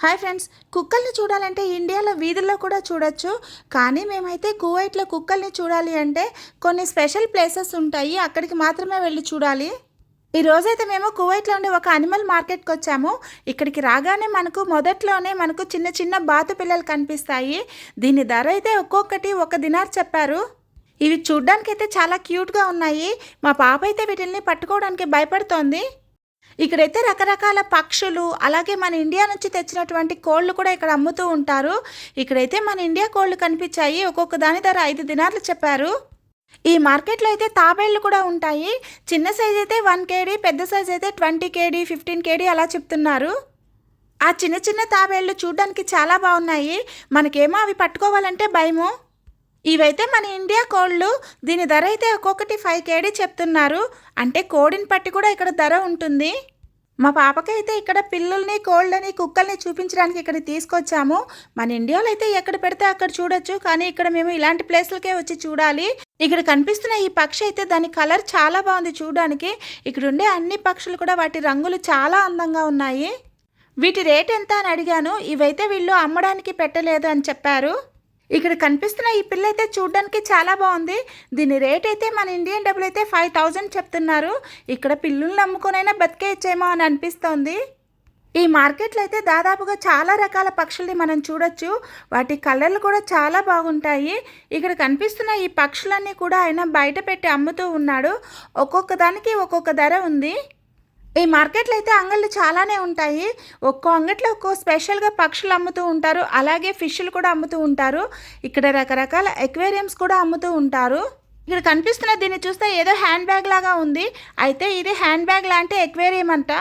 Hi friends కుక్కల్ని చూడాలంటే ఇండియాలో వీధుల్లో కూడా చూడొచ్చు. కానీ మేమైతే కువైట్లో కుక్కల్ని చూడాలి అంటే కొన్ని స్పెషల్ ప్లేసెస్ ఉంటాయి అక్కడికి మాత్రమే వెళ్ళి చూడాలి. ఈరోజైతే మేము కువైట్లో ఉండే ఒక అనిమల్ మార్కెట్కి వచ్చాము. ఇక్కడికి రాగానే మనకు మొదట్లోనే మనకు చిన్న చిన్న బాతు పిల్లలు కనిపిస్తాయి. దీని ధర అయితే ఒక్కొక్కటి ఒక దినార్ చెప్పారు. ఇవి చూడ్డానికైతే చాలా క్యూట్గా ఉన్నాయి. మా పాప అయితే వీటిల్ని పట్టుకోవడానికి భయపడుతోంది. ఇక్కడైతే రకరకాల పక్షులు అలాగే మన ఇండియా నుంచి తెచ్చినటువంటి కోళ్ళు కూడా ఇక్కడ అమ్ముతూ ఉంటారు. ఇక్కడైతే మన ఇండియా కోళ్ళు కనిపించాయి. ఒక్కొక్క దాని ధర ఐదు దినార్లు చెప్పారు. ఈ మార్కెట్లో అయితే తాబేళ్ళు కూడా ఉంటాయి. చిన్న సైజ్ అయితే వన్ కేడీ పెద్ద సైజ్ అయితే ట్వంటీ కేడీ ఫిఫ్టీన్ కేడీ అలా చెప్తున్నారు. ఆ చిన్న చిన్న తాబేళ్ళు చూడడానికి చాలా బాగున్నాయి. మనకేమో అవి పట్టుకోవాలంటే భయము. ఇవైతే మన ఇండియా కోళ్ళు దీని ధర అయితే ఒక్కొక్కటి ఫైవ్ కేడీ చెప్తున్నారు. అంటే కోడిని పట్టి కూడా ఇక్కడ ధర ఉంటుంది. మా పాపకైతే ఇక్కడ పిల్లుల్ని కోళ్ళని కుక్కల్ని చూపించడానికి ఇక్కడ తీసుకొచ్చాము. మన ఇండియాలో అయితే ఎక్కడ పెడితే అక్కడ చూడొచ్చు. కానీ ఇక్కడ మేము ఇలాంటి ప్లేస్లకే వచ్చి చూడాలి. ఇక్కడ కనిపిస్తున్న ఈ పక్షి అయితే దాని కలర్ చాలా బాగుంది చూడడానికి. ఇక్కడ ఉండే అన్ని పక్షులు కూడా వాటి రంగులు చాలా అందంగా ఉన్నాయి. వీటి రేట్ ఎంత అని అడిగాను. ఇవైతే వీళ్ళు అమ్మడానికి పెట్టలేదు అని చెప్పారు. ఇక్కడ కనిపిస్తున్న ఈ పిల్ల అయితే చూడడానికి చాలా బాగుంది. దీని రేట్ అయితే మన ఇండియన్ డబ్బులు అయితే ఫైవ్ థౌజండ్ చెప్తున్నారు. ఇక్కడ పిల్లుల్ని అమ్ముకునైనా బతికేయచ్చేమో అని అనిపిస్తోంది. ఈ మార్కెట్లో అయితే దాదాపుగా చాలా రకాల పక్షుల్ని మనం చూడొచ్చు. వాటి కలర్లు కూడా చాలా బాగుంటాయి. ఇక్కడ కనిపిస్తున్న ఈ పక్షులన్నీ కూడా ఆయన బయట పెట్టి అమ్ముతూ ఉన్నాడు. ఒక్కొక్క దానికి ఒక్కొక్క ధర ఉంది. ఈ మార్కెట్లో అయితే అంగళ్ళు చాలానే ఉంటాయి. ఒక్కో అంగట్లో ఒక్కో స్పెషల్గా పక్షులు అమ్ముతూ ఉంటారు. అలాగే ఫిష్లు కూడా అమ్ముతూ ఉంటారు. ఇక్కడ రకరకాల ఎక్వేరియంస్ కూడా అమ్ముతూ ఉంటారు. ఇక్కడ కనిపిస్తున్న దీన్ని చూస్తే ఏదో హ్యాండ్ బ్యాగ్ లాగా ఉంది. అయితే ఇది హ్యాండ్ బ్యాగ్ లాంటి ఎక్వేరియం అంట.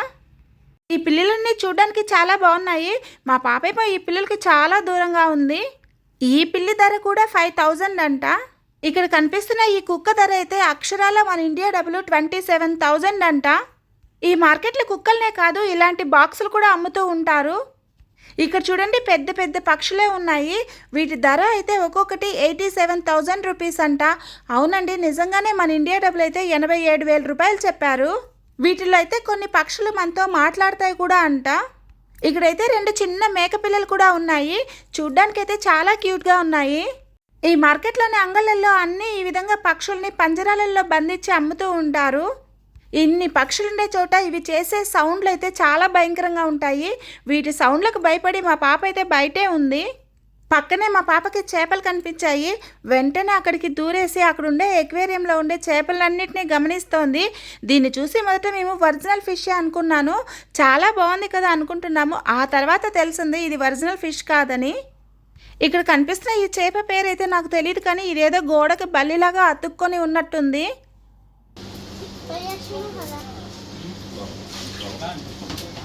ఈ పిల్లలన్నీ చూడడానికి చాలా బాగున్నాయి. మా పాపేమో ఈ పిల్లలకి చాలా దూరంగా ఉంది. ఈ పిల్లి ధర కూడా ఫైవ్ థౌజండ్ అంట. ఇక్కడ కనిపిస్తున్న ఈ కుక్క ధర అయితే అక్షరాల మన ఇండియా డబ్బులు ట్వంటీ సెవెన్ థౌజండ్ అంట. ఈ మార్కెట్లో కుక్కలనే కాదు ఇలాంటి బాక్సులు కూడా అమ్ముతూ ఉంటారు. ఇక్కడ చూడండి పెద్ద పెద్ద పక్షులే ఉన్నాయి. వీటి ధర అయితే ఒక్కొక్కటి ఎయిటీ సెవెన్ థౌజండ్ రూపీస్ అంట. అవునండి నిజంగానే మన ఇండియా డబ్బులు అయితే ఎనభై ఏడు వేల రూపాయలు చెప్పారు. వీటిలో అయితే కొన్ని పక్షులు మనతో మాట్లాడతాయి కూడా అంట. ఇక్కడైతే రెండు చిన్న మేక పిల్లలు కూడా ఉన్నాయి. చూడ్డానికి అయితే చాలా క్యూట్గా ఉన్నాయి. ఈ మార్కెట్లోని అంగళ్ళల్లో అన్నీ ఈ విధంగా పక్షుల్ని పంజరాలలో బంధించి అమ్ముతూ ఉంటారు. ఇన్ని పక్షులుండే చోట ఇవి చేసే సౌండ్లు అయితే చాలా భయంకరంగా ఉంటాయి. వీటి సౌండ్లకు భయపడి మా పాప అయితే బయటే ఉంది. పక్కనే మా పాపకి చేపలు కనిపించాయి. వెంటనే అక్కడికి దూరేసి అక్కడ ఉండే ఎక్వేరియంలో ఉండే చేపలన్నింటినీ గమనిస్తోంది. దీన్ని చూసి మొదట మేము ఒరిజినల్ ఫిష్ అనుకున్నాను. చాలా బాగుంది కదా అనుకుంటున్నాము. ఆ తర్వాత తెలిసింది ఇది ఒరిజినల్ ఫిష్ కాదని. ఇక్కడ కనిపిస్తున్న ఈ చేప పేరైతే నాకు తెలియదు కానీ ఇదేదో గోడకు బల్లిలాగా అతుక్కొని ఉన్నట్టుంది.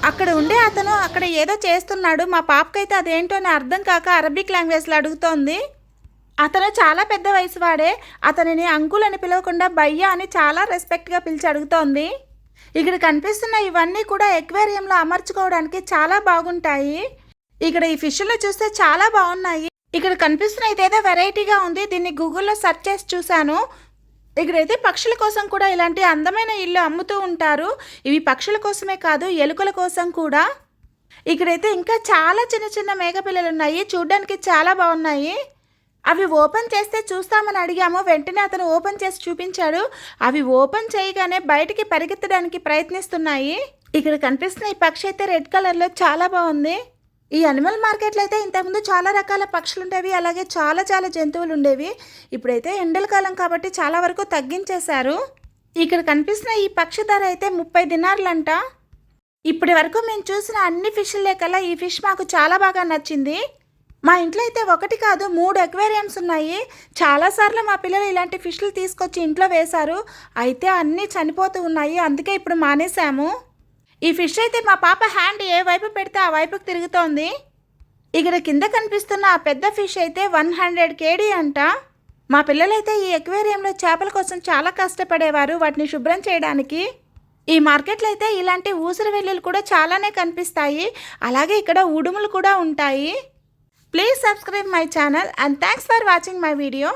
అక్కడ ఉండే అతను అక్కడ ఏదో చేస్తున్నాడు. మా పాపకైతే అదేంటో అని అర్థం కాక అరబిక్ లాంగ్వేజ్లో అడుగుతోంది. అతను చాలా పెద్ద వయసు వాడే అతనిని అంకుల్ అని పిలవకుండా భయ్య అని చాలా రెస్పెక్ట్గా పిలిచి అడుగుతోంది. ఇక్కడ కనిపిస్తున్న ఇవన్నీ కూడా ఎక్వేరియంలో అమర్చుకోవడానికి చాలా బాగుంటాయి. ఇక్కడ ఈ ఫిష్లు చూస్తే చాలా బాగున్నాయి. ఇక్కడ కనిపిస్తున్న ఇదేదో వెరైటీగా ఉంది. దీన్ని గూగుల్లో సెర్చ్ చేసి చూశాను. ఇక్కడైతే పక్షుల కోసం కూడా ఇలాంటి అందమైన ఇల్లు అమ్ముతూ ఉంటారు. ఇవి పక్షుల కోసమే కాదు ఎలుకల కోసం కూడా. ఇక్కడైతే ఇంకా చాలా చిన్న చిన్న మేకపిల్లలు ఉన్నాయి చూడ్డానికి చాలా బాగున్నాయి. అవి ఓపెన్ చేస్తే చూస్తామని అడిగాము. వెంటనే అతను ఓపెన్ చేసి చూపించాడు. అవి ఓపెన్ చేయగానే బయటికి పరిగెత్తడానికి ప్రయత్నిస్తున్నాయి. ఇక్కడ కనిపిస్తున్న ఈ పక్షి అయితే రెడ్ కలర్లో చాలా బాగుంది. ఈ అనిమల్ మార్కెట్లో అయితే ఇంతకుముందు చాలా రకాల పక్షులు ఉండేవి అలాగే చాలా చాలా జంతువులు ఉండేవి ఇప్పుడైతే ఎండల కాలం కాబట్టి చాలా వరకు తగ్గించేశారు. ఇక్కడ కనిపిస్తున్న ఈ పక్షి ధర అయితే ముప్పై దినార్లంట. ఇప్పటి వరకు మేము చూసిన అన్ని ఫిష్లే కల్లా ఈ ఫిష్ మాకు చాలా బాగా నచ్చింది. మా ఇంట్లో అయితే ఒకటి కాదు మూడు ఎక్వేరియంస్ ఉన్నాయి. చాలాసార్లు మా పిల్లలు ఇలాంటి ఫిష్లు తీసుకొచ్చి ఇంట్లో వేశారు. అయితే అన్నీ చనిపోతూ ఉన్నాయి అందుకే ఇప్పుడు మానేశాము. ఈ ఫిష్ అయితే మా పాప హ్యాండ్ ఏ వైపు పెడితే ఆ వైపుకి తిరుగుతోంది. ఇక్కడ కింద కనిపిస్తున్న ఆ పెద్ద ఫిష్ అయితే వన్ హండ్రెడ్ కేడీ అంట. మా పిల్లలైతే ఈ ఎక్వేరియంలో చేపల కోసం చాలా కష్టపడేవారు వాటిని శుభ్రం చేయడానికి. ఈ మార్కెట్లో అయితే ఇలాంటి ఊసరి వెల్లులు కూడా చాలానే కనిపిస్తాయి. అలాగే ఇక్కడ ఉడుములు కూడా ఉంటాయి. Please subscribe my channel and thanks for watching my video.